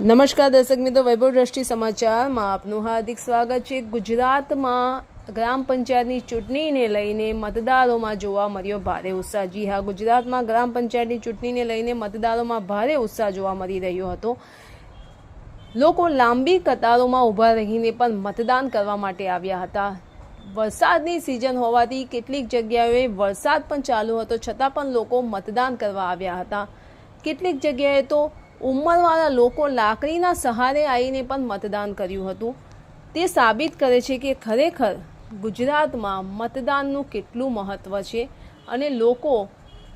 નમસ્કાર દર્શક મિત્રો, વૈભવ દ્રષ્ટિ સમાચારમાં આપનું હાર્દિક સ્વાગત છે. ગુજરાતમાં ગ્રામ પંચાયતની ચૂંટણીને લઈને મતદારોમાં જોવા મળ્યો ભારે ઉત્સાહ. જી હા, ગુજરાતમાં ગ્રામ પંચાયતની ચૂંટણીને લઈને મતદારોમાં ભારે ઉત્સાહ જોવા મળી રહ્યો હતો. લોકો લાંબી કતારોમાં ઊભા રહીને પણ મતદાન કરવા માટે આવ્યા હતા. વરસાદની સિઝન હોવાથી કેટલીક જગ્યાએ વરસાદ પણ ચાલુ હતો, છતાં પણ લોકો મતદાન કરવા આવ્યા હતા. કેટલીક જગ્યાએ તો ઉંમરવાળા લોકો લાકડીના સહારે આવીને પણ મતદાન કર્યું હતું. તે સાબિત કરે છે કે ખરેખર ગુજરાતમાં મતદાનનું કેટલું મહત્ત્વ છે અને લોકો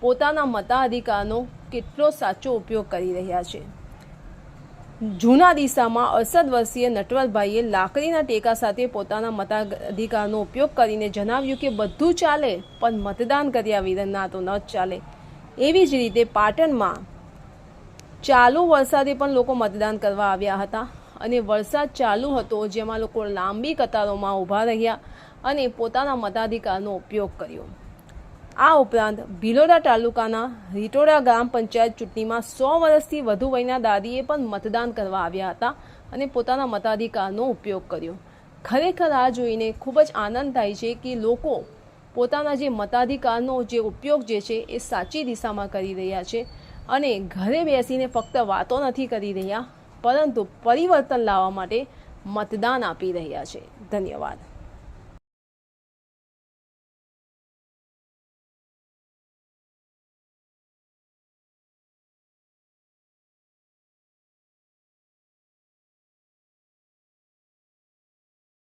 પોતાના મતાધિકારનો કેટલો સાચો ઉપયોગ કરી રહ્યા છે. જૂના દિશામાં અડસઠ વર્ષીય નટવરભાઈએ લાકડીના ટેકા સાથે પોતાના મતાધિકારનો ઉપયોગ કરીને જણાવ્યું કે બધું ચાલે, પણ મતદાન કર્યા વિના તો ન ચાલે. એવી જ રીતે પાટણમાં ચાલુ વરસાદે પણ લોકો મતદાન કરવા આવ્યા હતા અને વરસાદ ચાલુ હતો જેમાં લોકો લાંબી કતારોમાં ઊભા રહ્યા અને પોતાના મતાધિકારનો ઉપયોગ કર્યો. આ ઉપરાંત ભિલોડા તાલુકાના રીટોડા ગ્રામ પંચાયત ચૂંટણીમાં સો વર્ષથી વધુ વયના દાદીએ પણ મતદાન કરવા આવ્યા હતા અને પોતાના મતાધિકારનો ઉપયોગ કર્યો. ખરેખર આ જોઈને ખૂબ જ આનંદ થાય છે કે લોકો પોતાના જે મતાધિકારનો જે ઉપયોગ જે છે એ સાચી દિશામાં કરી રહ્યા છે અને ઘરે બેસીને ફક્ત વાતો નથી કરી રહ્યા, પરંતુ પરિવર્તન લાવવા માટે મતદાન આપી રહ્યા છે. ધન્યવાદ.